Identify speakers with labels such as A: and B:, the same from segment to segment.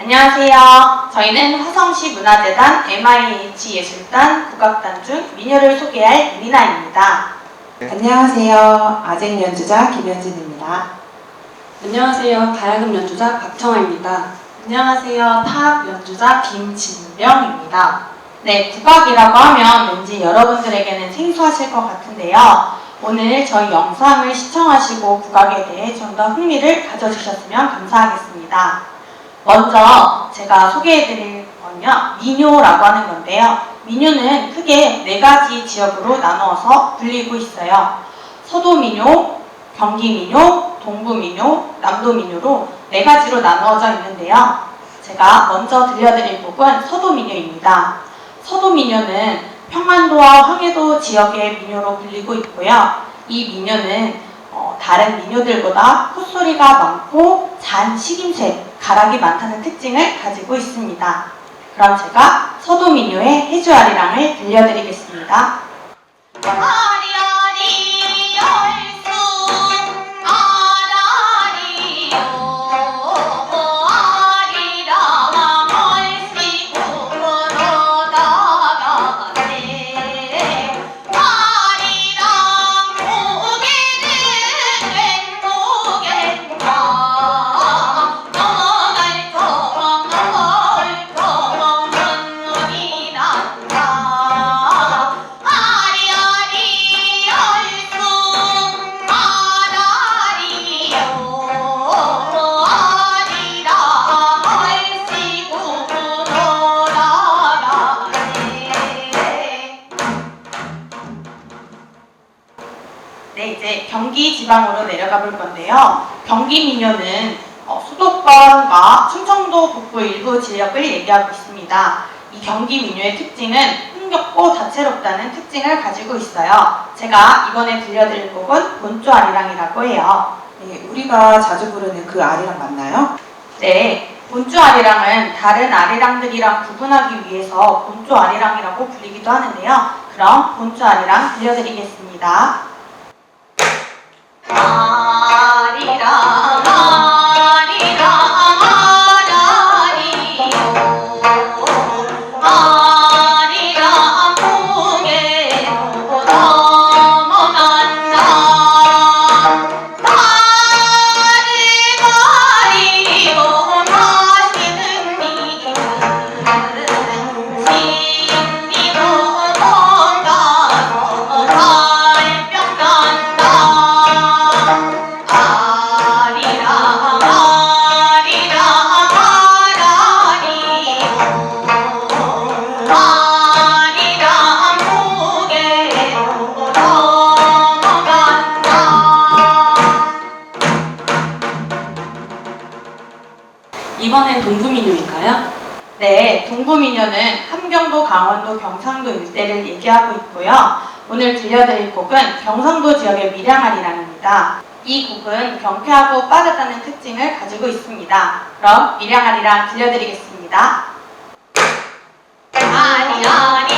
A: 안녕하세요. 저희는 화성시 문화재단 MIH 예술단 국악단 중 미녀를 소개할 미나입니다.
B: 안녕하세요. 아쟁 연주자 김현진입니다.
C: 안녕하세요. 가야금 연주자 박청아입니다.
A: 안녕하세요. 타악 연주자 김진명입니다. 네, 국악이라고 하면 왠지 여러분들에게는 생소하실 것 같은데요. 오늘 저희 영상을 시청하시고 국악에 대해 좀 더 흥미를 가져주셨으면 감사하겠습니다. 먼저 제가 소개해드릴 건요, 민요라고 하는 건데요. 민요는 크게 네 가지 지역으로 나누어서 불리고 있어요. 서도 민요, 경기 민요, 동부 민요, 남도 민요로 네 가지로 나누어져 있는데요. 제가 먼저 들려드릴 곡은 서도 민요입니다. 서도 민요는 평안도와 황해도 지역의 민요로 불리고 있고요. 이 민요는 어, 다른 민요들보다 콧소리가 많고 잔 식임새, 가락이 많다는 특징을 가지고 있습니다. 그럼 제가 서도민요의 해주아리랑을 들려드리겠습니다.
D: 아
A: 네, 이제 경기 지방으로 내려가 볼 건데요. 경기 민요는 어, 수도권과 충청도 북부 일부 지역을 얘기하고 있습니다. 이 경기 민요의 특징은 흥겹고 다채롭다는 특징을 가지고 있어요. 제가 이번에 들려드릴 곡은 본조 아리랑이라고 해요.
B: 네, 우리가 자주 부르는 그 아리랑 맞나요?
A: 네, 본조 아리랑은 다른 아리랑들이랑 구분하기 위해서 본조 아리랑이라고 불리기도 하는데요. 그럼 본조 아리랑 들려드리겠습니다.
D: 아리랑
A: 일대를 얘기하고 있고요. 오늘 들려드릴 곡은 경상도 지역의 밀양아리랑입니다. 이 곡은 경쾌하고 빠르다는 특징을 가지고 있습니다. 그럼 밀양아리랑 들려드리겠습니다.
D: 아리아리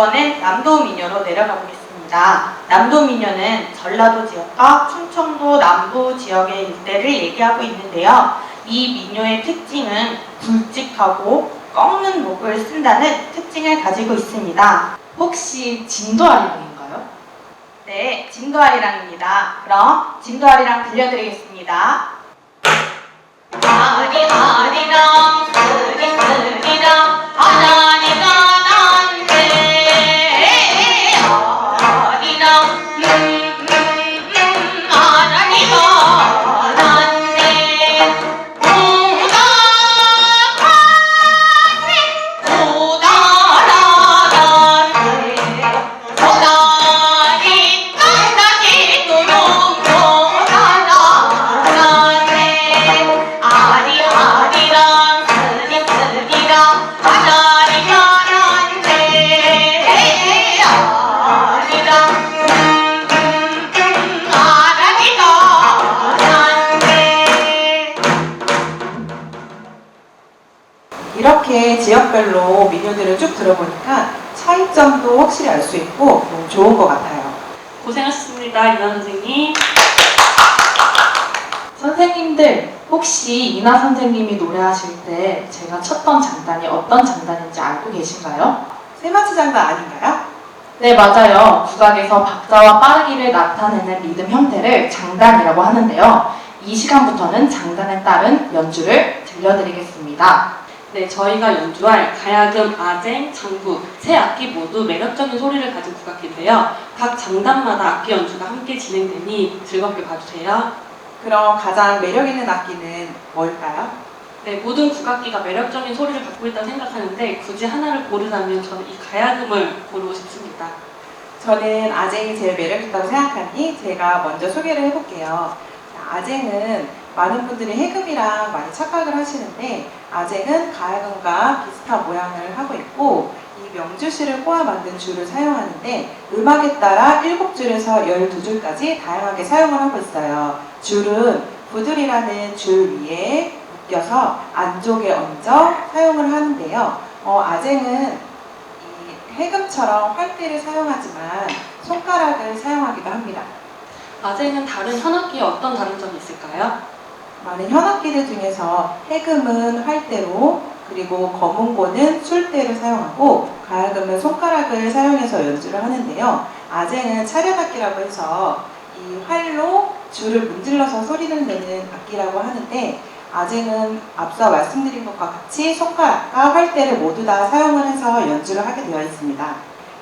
A: 6번은 남도민요로 내려가 보겠습니다. 남도민요는 전라도 지역과 충청도 남부 지역의 일대를 얘기하고 있는데요. 이 민요의 특징은 굵직하고 꺾는 목을 쓴다는 특징을 가지고 있습니다.
C: 혹시 진도아리랑인가요?
A: 네, 진도아리랑입니다. 그럼 진도아리랑 들려드리겠습니다.
D: 아리 아리랑
B: 들어보니까 차이점도 확실히 알 수 있고 너무 좋은 것 같아요.
C: 고생하셨습니다. 이나 선생님.
A: 선생님들 혹시 이나 선생님이 노래하실 때 제가 쳤던 장단이 어떤 장단인지 알고 계신가요?
B: 세마치 장단 아닌가요?
A: 네, 맞아요. 국악에서 박자와 빠르기를 나타내는 리듬 형태를 장단이라고 하는데요. 이 시간부터는 장단에 따른 연주를 들려드리겠습니다.
C: 네, 저희가 연주할 가야금, 아쟁, 장구 세 악기 모두 매력적인 소리를 가진 국악기인데요. 각 장단마다 악기 연주가 함께 진행되니 즐겁게 봐주세요.
B: 그럼 가장 매력 있는 악기는 뭘까요?
C: 네, 모든 국악기가 매력적인 소리를 갖고 있다고 생각하는데 굳이 하나를 고르자면 저는 이 가야금을 고르고 싶습니다.
B: 저는 아쟁이 제일 매력 있다고 생각하니 제가 먼저 소개를 해볼게요. 자, 아쟁은 많은 분들이 해금이랑 많이 착각을 하시는데 아쟁은 가야금과 비슷한 모양을 하고 있고 이 명주실을 꼬아 만든 줄을 사용하는데 음악에 따라 7줄에서 12줄까지 다양하게 사용을 하고 있어요. 줄은 부들이라는 줄 위에 묶여서 안쪽에 얹어 사용을 하는데요. 어, 아쟁은 이 해금처럼 활대를 사용하지만 손가락을 사용하기도 합니다.
C: 아쟁은 다른 현악기와 어떤 다른 점이 있을까요?
B: 많은 현악기들 중에서 해금은 활대로 그리고 검은고는 술대를 사용하고 가야금은 손가락을 사용해서 연주를 하는데요. 아쟁은 차련악기라고 해서 이 활로 줄을 문질러서 소리를 내는 악기라고 하는데 아쟁은 앞서 말씀드린 것과 같이 손가락과 활대를 모두 다 사용을 해서 연주를 하게 되어 있습니다.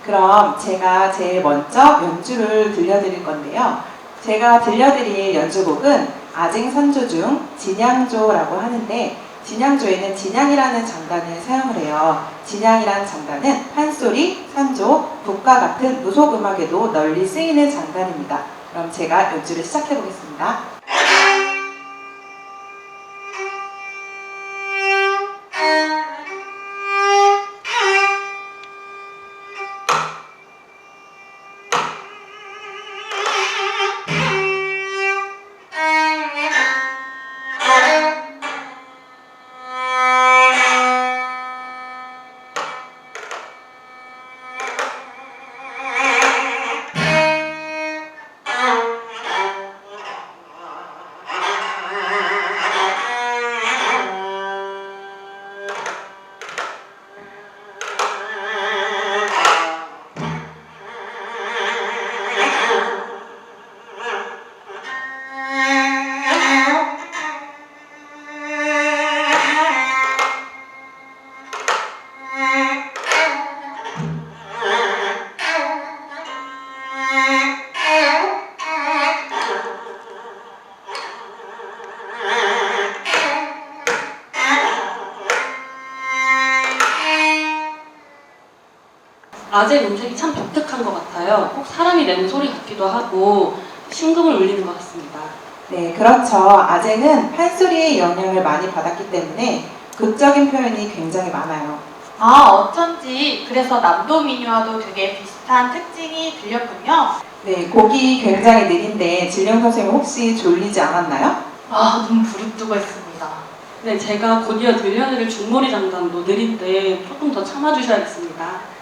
B: 그럼 제가 제일 먼저 연주를 들려드릴 건데요. 제가 들려드릴 연주곡은 아쟁 선조 중 진양조라고 하는데 진양조에는 진양이라는 장단을 사용을 해요. 진양이라는 장단은 판소리, 산조, 북과 같은 무속 음악에도 널리 쓰이는 장단입니다. 그럼 제가 연주를 시작해 보겠습니다.
C: 아쟁 음색이 참 독특한 것 같아요. 꼭 사람이 내는 소리 같기도 하고 심금을 울리는 것 같습니다.
B: 네, 그렇죠. 아쟁은 판소리의 영향을 많이 받았기 때문에 극적인 표현이 굉장히 많아요.
A: 아, 어쩐지 그래서 남도 민요와도 되게 비슷한 특징이 들렸군요.
B: 네, 곡이 굉장히 느린데 진령 선생님 혹시 졸리지 않았나요?
A: 아, 눈 부릅뜨고 있습니다.
C: 네, 제가 곧이어 들려드릴 중머리 장단도 느린데 조금 더 참아주셔야겠습니다.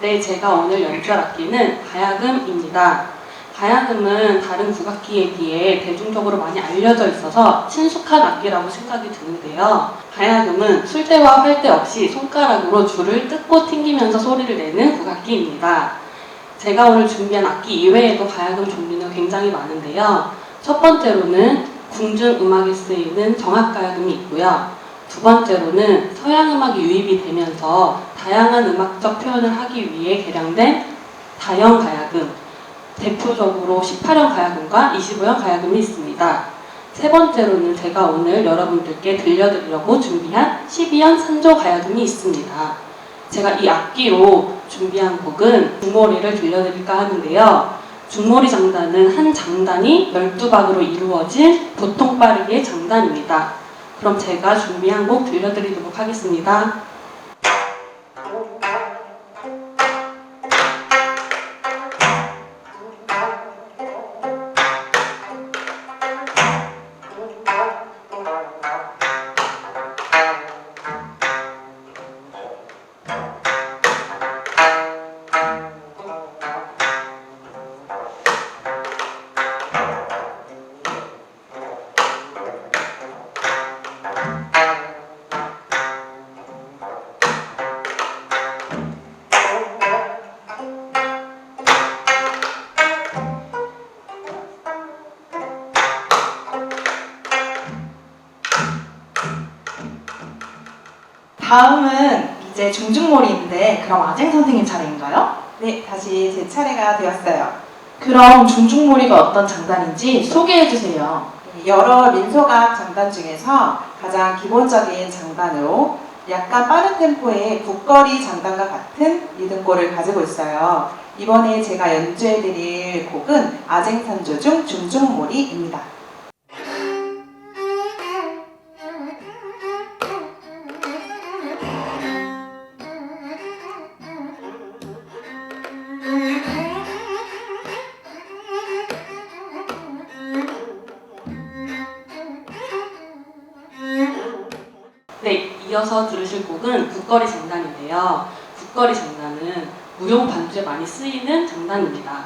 C: 네, 제가 오늘 연주할 악기는 가야금입니다. 가야금은 다른 국악기에 비해 대중적으로 많이 알려져 있어서 친숙한 악기라고 생각이 드는데요. 가야금은 술대와 활대 없이 손가락으로 줄을 뜯고 튕기면서 소리를 내는 국악기입니다. 제가 오늘 준비한 악기 이외에도 가야금 종류는 굉장히 많은데요. 첫 번째로는 궁중 음악에 쓰이는 정악가야금이 있고요. 두 번째로는 서양 음악이 유입이 되면서 다양한 음악적 표현을 하기 위해 개량된 다형 가야금, 대표적으로 18형 가야금과 25형 가야금이 있습니다. 세 번째로는 제가 오늘 여러분들께 들려드리려고 준비한 12형 산조 가야금이 있습니다. 제가 이 악기로 준비한 곡은 중머리를 들려드릴까 하는데요. 중머리 장단은 한 장단이 12박으로 이루어진 보통 빠르기의 장단입니다. 그럼 제가 준비한 곡 들려드리도록 하겠습니다.
E: 다음은 이제 중중몰이인데 그럼 아쟁 선생님 차례인가요?
B: 네, 다시 제 차례가 되었어요.
E: 그럼 중중몰이가 어떤 장단인지 소개해 주세요.
B: 여러 민소각 장단 중에서 가장 기본적인 장단으로 약간 빠른 템포의 국거리 장단과 같은 리듬골을 가지고 있어요. 이번에 제가 연주해드릴 곡은 아쟁산조 중 중중몰이입니다.
C: 네, 이어서 들으실 곡은 국거리 장단인데요. 국거리 장단은 무용 반주에 많이 쓰이는 장단입니다.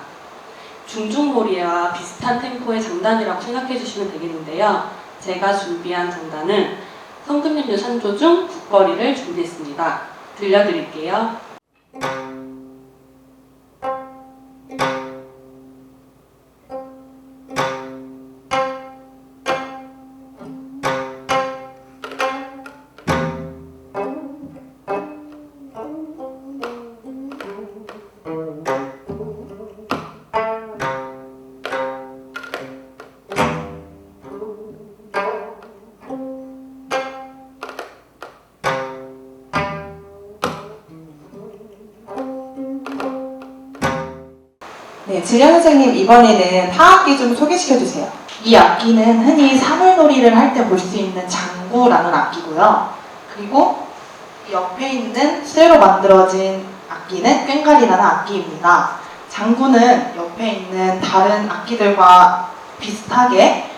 C: 중중몰이와 비슷한 템포의 장단이라고 생각해 주시면 되겠는데요. 제가 준비한 장단은 성금연주 산조 중 국거리를 준비했습니다. 들려드릴게요.
B: 네, 지련 선생님 이번에는 타악기 좀 소개시켜 주세요.
E: 이 악기는 흔히 사물놀이를 할 때 볼 수 있는 장구라는 악기고요. 그리고 옆에 있는 쇠로 만들어진 악기는 꽹과리라는 악기입니다. 장구는 옆에 있는 다른 악기들과 비슷하게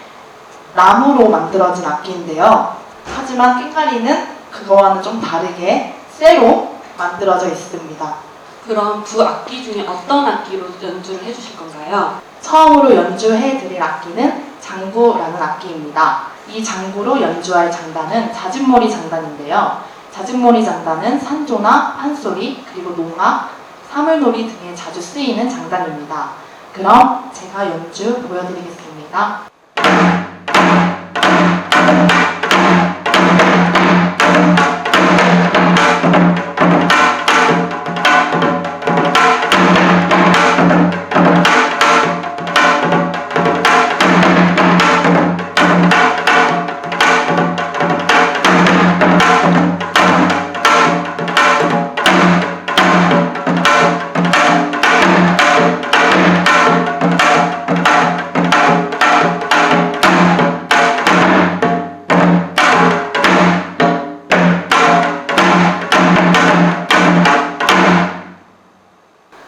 E: 나무로 만들어진 악기인데요. 하지만 꽹과리는 그거와는 좀 다르게 쇠로 만들어져 있습니다.
C: 그럼 두 악기 중에 어떤 악기로 연주를 해주실 건가요?
E: 처음으로 연주해 드릴 악기는 장구라는 악기입니다. 이 장구로 연주할 장단은 자진몰이 장단인데요. 자진몰이 장단은 산조나 판소리, 그리고 농악, 사물놀이 등에 자주 쓰이는 장단입니다. 그럼 제가 연주 보여드리겠습니다.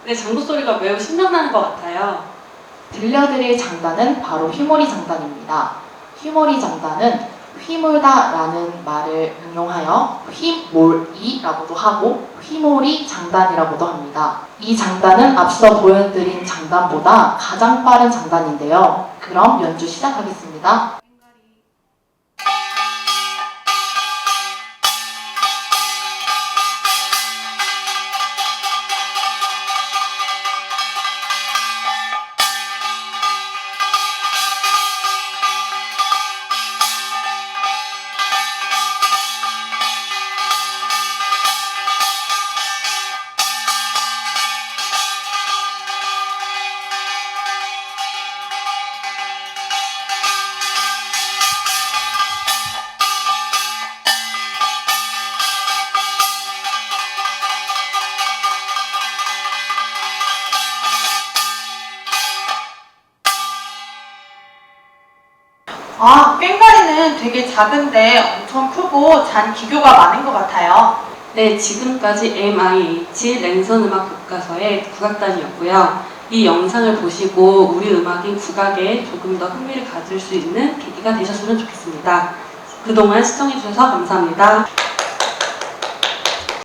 C: 네, 장구 소리가 매우 신명나는 것 같아요.
E: 들려드릴 장단은 바로 휘몰이 장단입니다. 휘몰이 장단은 휘몰다라는 말을 응용하여 휘몰이라고도 하고 휘몰이 장단이라고도 합니다. 이 장단은 앞서 보여드린 장단보다 가장 빠른 장단인데요. 그럼 연주 시작하겠습니다. 아, 꽹과리는 되게 작은데 엄청 크고 잔 기교가 많은 것 같아요.
C: 네, 지금까지 MIH 랜선 음악 교과서의 국악단이었고요. 이 영상을 보시고 우리 음악인 국악에 조금 더 흥미를 가질 수 있는 계기가 되셨으면 좋겠습니다. 그동안 시청해주셔서 감사합니다.